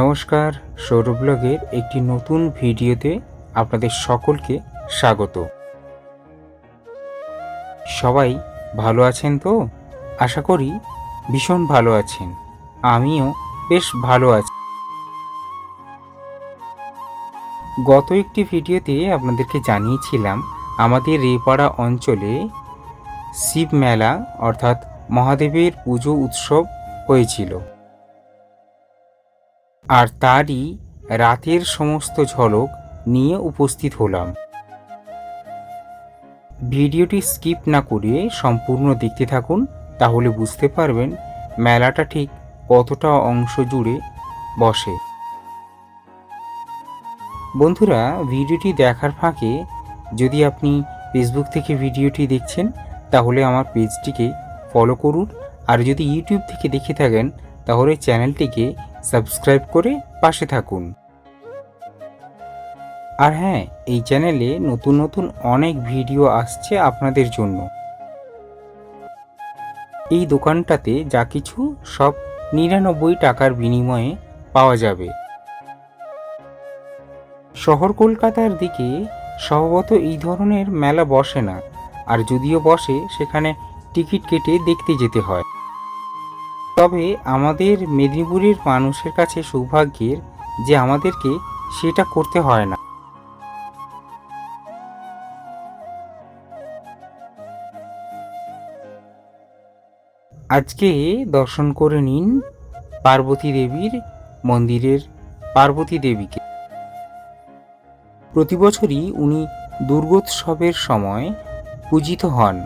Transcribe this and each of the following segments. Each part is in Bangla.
নমস্কার, সৌরভ ব্লগের একটি নতুন ভিডিওতে আপনাদের সকলকে স্বাগত। সবাই ভালো আছেন তো? আশা করি ভীষণ ভালো আছেন। আমিও বেশ ভালো আছি। গত একটি ভিডিওতে আপনাদেরকে জানিয়েছিলাম, আমাদের রেপাড়া অঞ্চলে শিব মেলা অর্থাৎ মহাদেবের পুজো উৎসব হয়েছিল। আর তারই রাতের সমস্ত ঝলক নিয়ে উপস্থিত হলাম। ভিডিওটি স্কিপ না করে সম্পূর্ণ দেখতে থাকুন, তাহলে বুঝতে পারবেন মেলাটা ঠিক কতটা অংশ জুড়ে বসে। বন্ধুরা, ভিডিওটি দেখার ফাঁকে যদি আপনি ফেসবুক থেকে ভিডিওটি দেখছেন, তাহলে আমার পেজটিকে ফলো করুন। আর যদি ইউটিউব থেকে দেখে থাকেন, তাহলে চ্যানেলটিকে সাবস্ক্রাইব করে পাশে থাকুন। আর হ্যাঁ এই চ্যানেলে নতুন নতুন অনেক ভিডিও আসছে আপনাদের জন্য। এই দোকানটাতে যা কিছু সব নিরানব্বই টাকার বিনিময়ে পাওয়া যাবে। শহর কলকাতার দিকে সম্ভবত এই ধরনের মেলা বসে না, আর যদিও বসে, সেখানে টিকিট কেটে দেখতে যেতে হয়। তবে আমাদের মেদিনীপুরের মানুষের কাছে সৌভাগ্যের যে আমাদেরকে সেটা করতে হয় না। আজকে দর্শন করে নিন পার্বতী দেবীর মন্দিরের পার্বতী দেবীকে। প্রতি বছরই উনি দুর্গোৎসবের সময় পূজিত হন।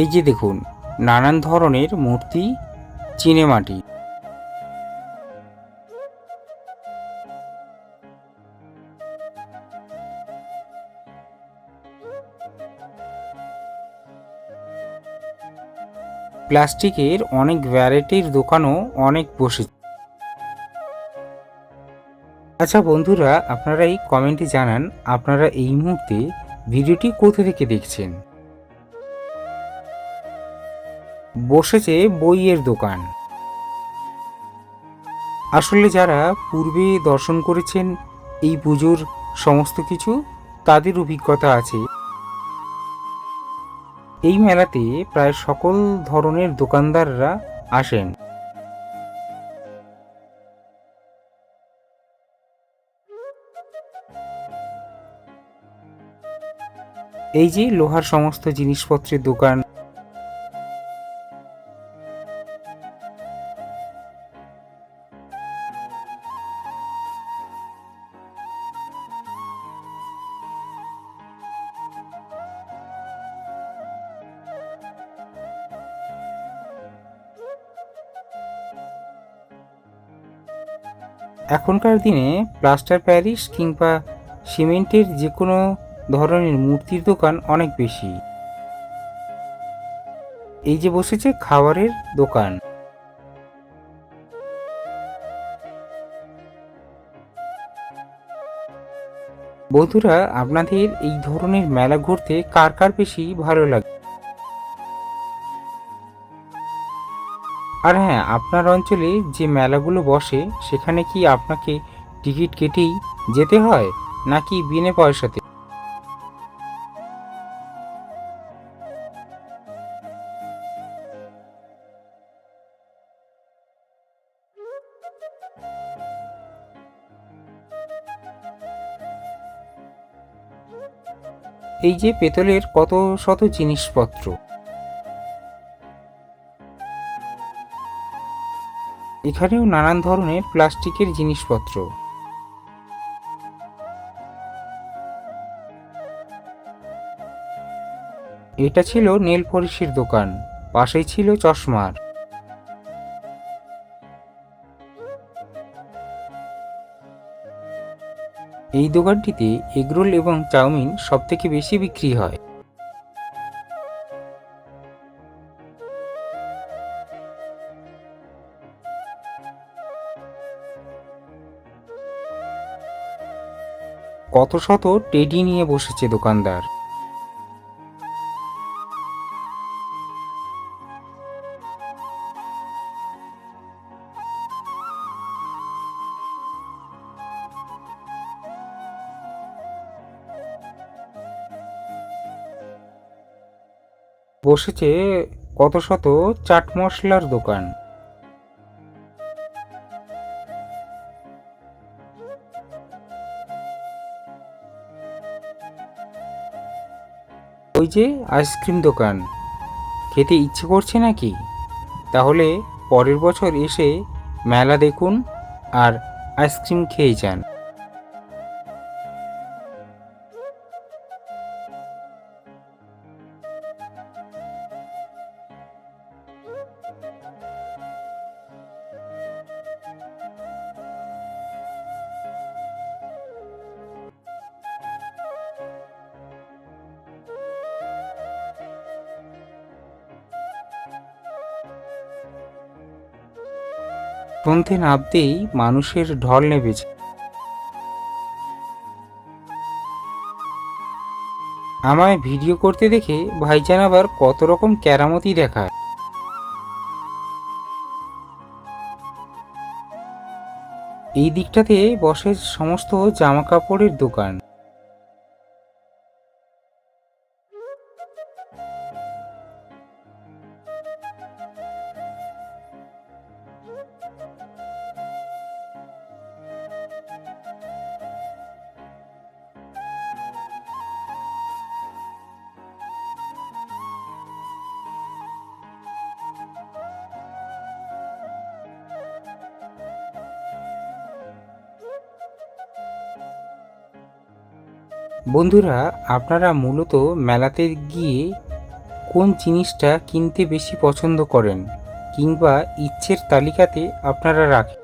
এই যে দেখুন, নানান ধরনের মূর্তি, চিনেমাটি। প্লাস্টিকের অনেক ভ্যারাইটির দোকানও অনেক বসেছে। আচ্ছা বন্ধুরা, আপনারা এই কমেন্টে জানান, আপনারা এই মুহূর্তে ভিডিওটি কোথা থেকে দেখছেন? বসেছে বইয়ের দোকান। আসলে যারা পূর্বে দর্শন করেছেন এই পুজোর সমস্ত কিছু, তাদের অভিজ্ঞতা আছে। এই মেলাতে প্রায় সকল ধরনের দোকানদাররা আসেন। এই যে লোহার সমস্ত জিনিসপত্রের দোকান এখনকার দিনে প্লাস্টার প্যারিস কিংবা সিমেন্টের যে কোনো ধরনের মূর্তির দোকান অনেক বেশি। এই যে বসেছে খাবারের দোকান। বন্ধুরা, আপনাদের এই ধরনের মেলা ঘুরতে কার কার বেশি ভালো লাগে? আর হ্যাঁ আপনার অঞ্চলে যে মেলাগুলো বসে, সেখানে কি আপনাকে টিকিট কেটেই যেতে হয়, নাকি বিনে পয়সাতে? এই যে পেতলের কত শত জিনিসপত্র। এখানেও নানান ধরনের প্লাস্টিকের জিনিসপত্র। এটা ছিল নেল পলিশের দোকান, পাশেই ছিল চশমার। এই দোকানটিতে এগরোল এবং চাউমিন সব থেকে বেশি বিক্রি হয়। কত শত টেডি নিয়ে বসেছে দোকানদার। বসেছে কত শত চাট মশলার দোকান। ওই যে আইসক্রিম দোকান। খেতে ইচ্ছে করছে নাকি? তাহলে পরের বছর এসে মেলা দেখুন আর আইসক্রিম খেয়ে যান। সন্ধে নামতেই মানুষের ঢল নেমেছে আমায় ভিডিও করতে দেখে ভাইজান আবার কত রকম ক্যারামতি দেখায়। এই দিকটাতে বসে সমস্ত জামা কাপড়ের দোকান। বন্ধুরা, আপনারা মূলত মেলাতে গিয়ে কোন জিনিসটা কিনতে বেশি পছন্দ করেন কিংবা ইচ্ছের তালিকাতে আপনারা রাখেন?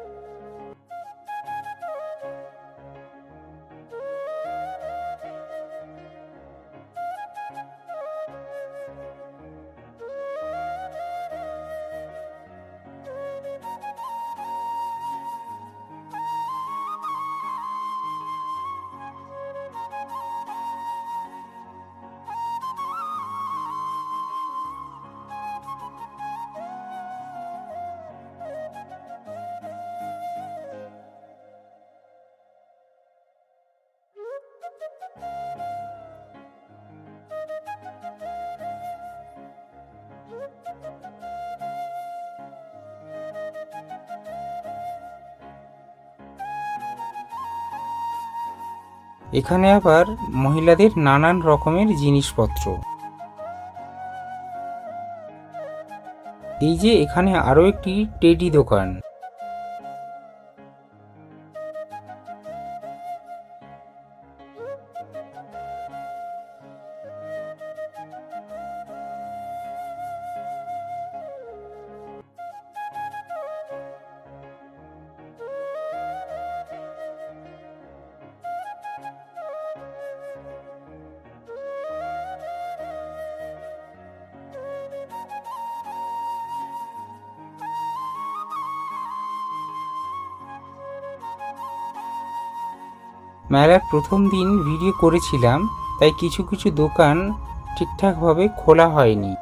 এখানে আবার মহিলাদের নানান রকমের জিনিসপত্র। এই যে এখানে আরও একটি টেডি দোকান। মেলার প্রথম দিন ভিডিও করেছিলাম তাই কিছু কিছু দোকান ঠিকঠাকভাবে খোলা হয়নি।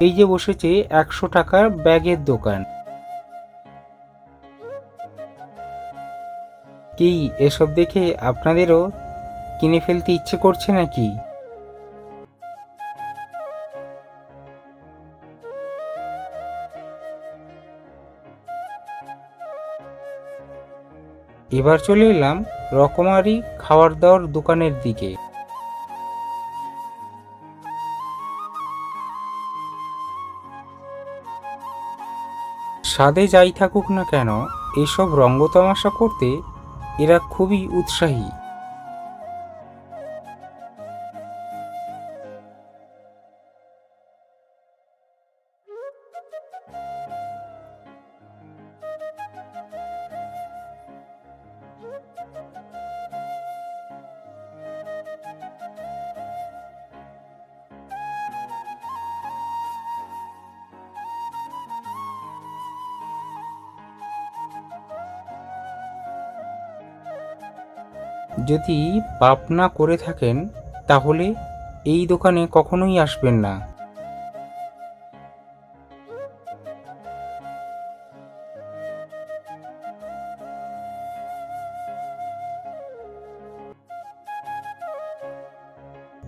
এই যে বসেছে একশো টাকার ব্যাগের দোকান। কি, এসব দেখে আপনাদেরও কিনে ফেলতে ইচ্ছে করছে নাকি? এবার চলে এলাম রকমারি খাওয়ার দাওয়ার দোকানের দিকে। স্বাদে যাই থাকুক না কেন এসব রঙ্গতামাশা করতে এরা খুবই উৎসাহী। যদি পাপ না করে থাকেন, তাহলে এই দোকানে কখনোই আসবেন না।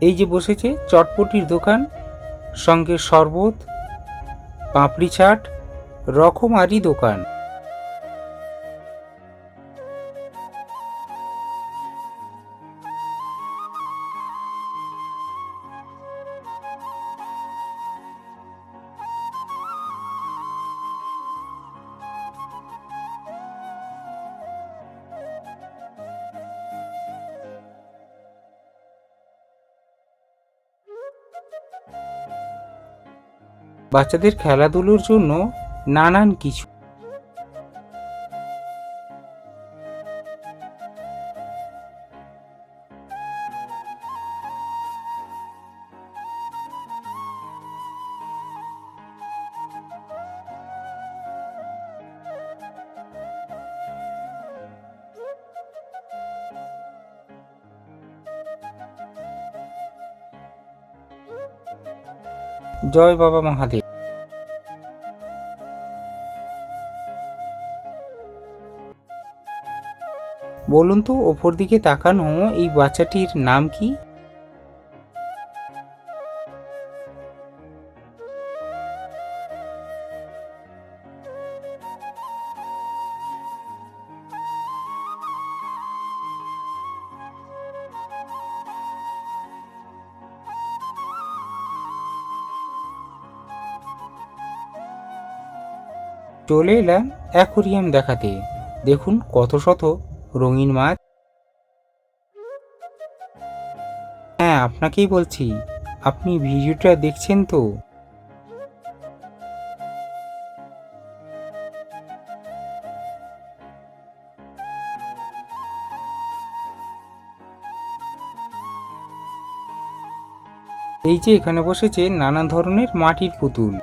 এই যে বসেছে চটপটির দোকান, সঙ্গে শরবত, পাপড়ি চাট, রকমারি দোকান। বাচ্চাদের খেলাধুলোর জন্য নানান কিছু। জয় বাবা মহাদেব। বলুন তো ওপর দিকে তাকানো এই বাচ্চাটির নাম কি? চলে এলাম অ্যাকোরিয়াম দেখাতে। দেখুন কত শত রঙিন মাছ। হ্যাঁ আপনাকেই বলছি, আপনি ভিডিওটা দেখছেন তো? এই যে এখানে বসেছে নানা ধরনের মাটির পুতুল।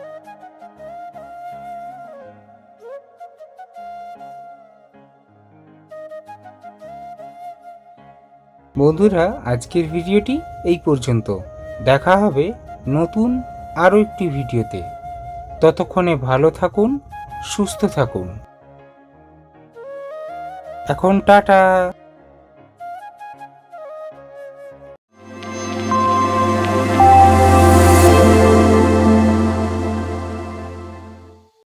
বন্ধুরা, আজকের ভিডিওটি এই পর্যন্ত। দেখা হবে নতুন আরও একটি ভিডিওতে। ততক্ষণে ভালো থাকুন, সুস্থ থাকুন। এখন টাটা।